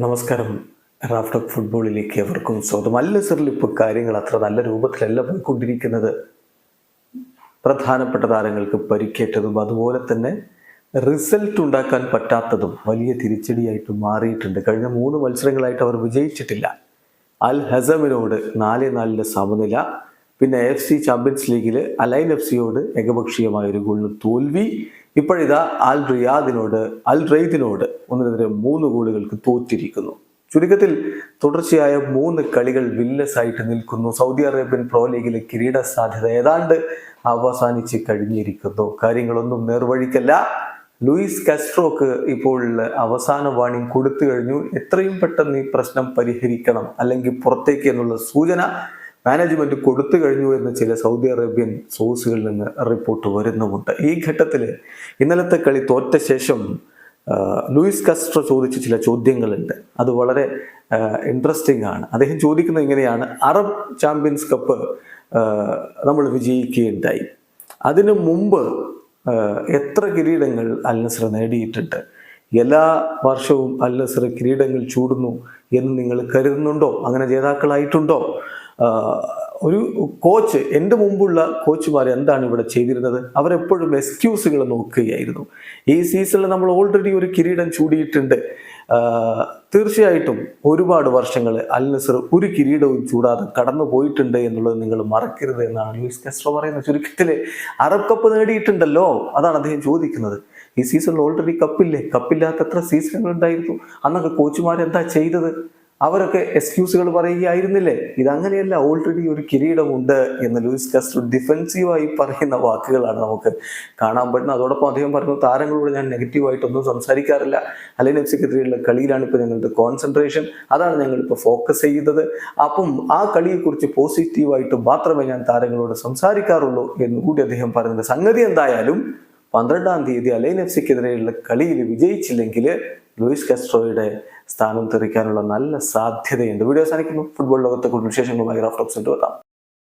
നമസ്കാരം. റാഫ്റ്റോക്ക് ഫുട്ബോളിലേക്ക് എവർക്കും സ്വാഗതം. അല്ലസറിൽ ഇപ്പോൾ കാര്യങ്ങൾ അത്ര നല്ല രൂപത്തിലല്ല പോയിക്കൊണ്ടിരിക്കുന്നത്. പ്രധാനപ്പെട്ട താരങ്ങൾക്ക് പരിക്കേറ്റതും അതുപോലെ തന്നെ റിസൾട്ട് ഉണ്ടാക്കാൻ പറ്റാത്തതും വലിയ തിരിച്ചടിയായിട്ട് മാറിയിട്ടുണ്ട്. കഴിഞ്ഞ മൂന്ന് മത്സരങ്ങളായിട്ട് അവർ വിജയിച്ചിട്ടില്ല. അൽ ഹസമിനോട് നാല് നാലിന്റെ സമനില പിന്നെ എഫ് സി ചാമ്പ്യൻസ് ലീഗിൽ അലൈൻ എഫ് സിയോട് ഏകപക്ഷീയമായ ഒരു ഗോളിന് തോൽവി. ഇപ്പോഴിതാ അൽ റിയാദിനോട് അൽ റെയ്ദിനോട് ഒന്നിനെതിരെ മൂന്ന് ഗോളുകൾക്ക് തോറ്റിരിക്കുന്നു. ചുരുക്കത്തിൽ തുടർച്ചയായ മൂന്ന് കളികൾ വില്ലസ് ആയിട്ട് നിൽക്കുന്നു. സൗദി അറേബ്യൻ പ്രോ ലീഗിലെ കിരീട സാധ്യത ഏതാണ്ട് അവസാനിച്ച് കഴിഞ്ഞിരിക്കുന്നു. കാര്യങ്ങളൊന്നും നേർവഴിക്കല്ല. ലൂയിസ് കാസ്ട്രോക്ക് ഇപ്പോൾ അവസാന വാണിംഗ് കൊടുത്തു കഴിഞ്ഞു. എത്രയും പെട്ടെന്ന് ഈ പ്രശ്നം പരിഹരിക്കണം അല്ലെങ്കിൽ പുറത്തേക്ക് എന്നുള്ള സൂചന മാനേജ്മെന്റ് കൊടുത്തു കഴിഞ്ഞു എന്ന് ചില സൗദി അറേബ്യൻ സോഴ്സുകളിൽ നിന്ന് റിപ്പോർട്ട് വരുന്നുമുണ്ട്. ഈ ഘട്ടത്തിൽ ഇന്നലത്തെ കളി തോറ്റ ശേഷം ലൂയിസ് കസ്ട്രോ ചോദിച്ച ചില ചോദ്യങ്ങളുണ്ട്. അത് വളരെ ഇൻട്രസ്റ്റിംഗ് ആണ്. അദ്ദേഹം ചോദിക്കുന്നത് ഇങ്ങനെയാണ്. അറബ് ചാമ്പ്യൻസ് കപ്പ് നമ്മൾ വിജയിക്കുകയുണ്ടായി. അതിനു മുമ്പ് എത്ര കിരീടങ്ങൾ അൽ നസ്ര നേടിയിട്ടുണ്ട്? എല്ലാ വർഷവും അൽ നസ്ര കിരീടങ്ങൾ ചൂടുന്നു എന്ന് നിങ്ങൾ കരുതുന്നുണ്ടോ? അങ്ങനെ ജേതാക്കളായിട്ടുണ്ടോ? ഒരു കോച്ച് എന്റെ മുമ്പുള്ള കോച്ചുമാർ എന്താണ് ഇവിടെ ചെയ്തിരുന്നത്? അവരെപ്പോഴും എക്സ്ക്യൂസുകൾ നോക്കുകയായിരുന്നു. ഈ സീസണിൽ നമ്മൾ ഓൾറെഡി ഒരു കിരീടം ചൂടിയിട്ടുണ്ട്. തീർച്ചയായിട്ടും ഒരുപാട് വർഷങ്ങൾ അൽ നസർ ഒരു കിരീടവും ചൂടാതെ കടന്നു പോയിട്ടുണ്ട് എന്നുള്ളത് നിങ്ങൾ മറക്കരുത് എന്നാണ് ലൂയിസ് കെസ്ട്രോ പറയുന്നത്. ചുരുക്കത്തിൽ അറബ് കപ്പ് നേടിയിട്ടുണ്ടല്ലോ അതാണ് അദ്ദേഹം ചോദിക്കുന്നത്. ഈ സീസണിൽ ഓൾറെഡി കപ്പില്ലേ കപ്പില്ലാത്ത എത്ര സീസണുകൾ ഉണ്ടായിരുന്നു. അന്നൊക്കെ കോച്ചുമാർ എന്താ ചെയ്തത്? അവരൊക്കെ എക്സ്ക്യൂസുകൾ പറയുകയായിരുന്നില്ലേ? ഇതങ്ങനെയല്ല ഓൾറെഡി ഒരു കിരീടമുണ്ട് എന്ന് ലൂയിസ് കസ്റ്റർ ഡിഫെൻസീവായി പറയുന്ന വാക്കുകളാണ് നമുക്ക് കാണാൻ പറ്റുന്നത്. അതോടൊപ്പം അദ്ദേഹം പറഞ്ഞു താരങ്ങളോട് ഞാൻ നെഗറ്റീവായിട്ടൊന്നും സംസാരിക്കാറില്ല. അലൈൻ എഫ് സിക്കെതിരെയുള്ള കളിയിലാണ് ഇപ്പോൾ ഞങ്ങളുടെ കോൺസെൻട്രേഷൻ അതാണ് ഞങ്ങളിപ്പോൾ ഫോക്കസ് ചെയ്യുന്നത്. അപ്പം ആ കളിയെക്കുറിച്ച് പോസിറ്റീവായിട്ട് മാത്രമേ ഞാൻ താരങ്ങളോട് സംസാരിക്കാറുള്ളൂ എന്ന് കൂടി അദ്ദേഹം പറയുന്നത് സംഗതി എന്തായാലും പന്ത്രണ്ടാം തീയതി അലൈൻ എഫ് സിക്കെതിരെയുള്ള കളിയിൽ വിജയിച്ചില്ലെങ്കിൽ ലൂയിസ് കസ്ട്രോയുടെ സ്ഥാനം തെറിക്കാനുള്ള നല്ല സാധ്യതയുണ്ട്. വീഡിയോ അവസാനിക്കുന്നു ഫുട്ബോൾ ലോകത്തെ കൂടുതൽ വിശേഷങ്ങളുമായി റാഫ്റ്റോക്സിന്റെ എത്താം.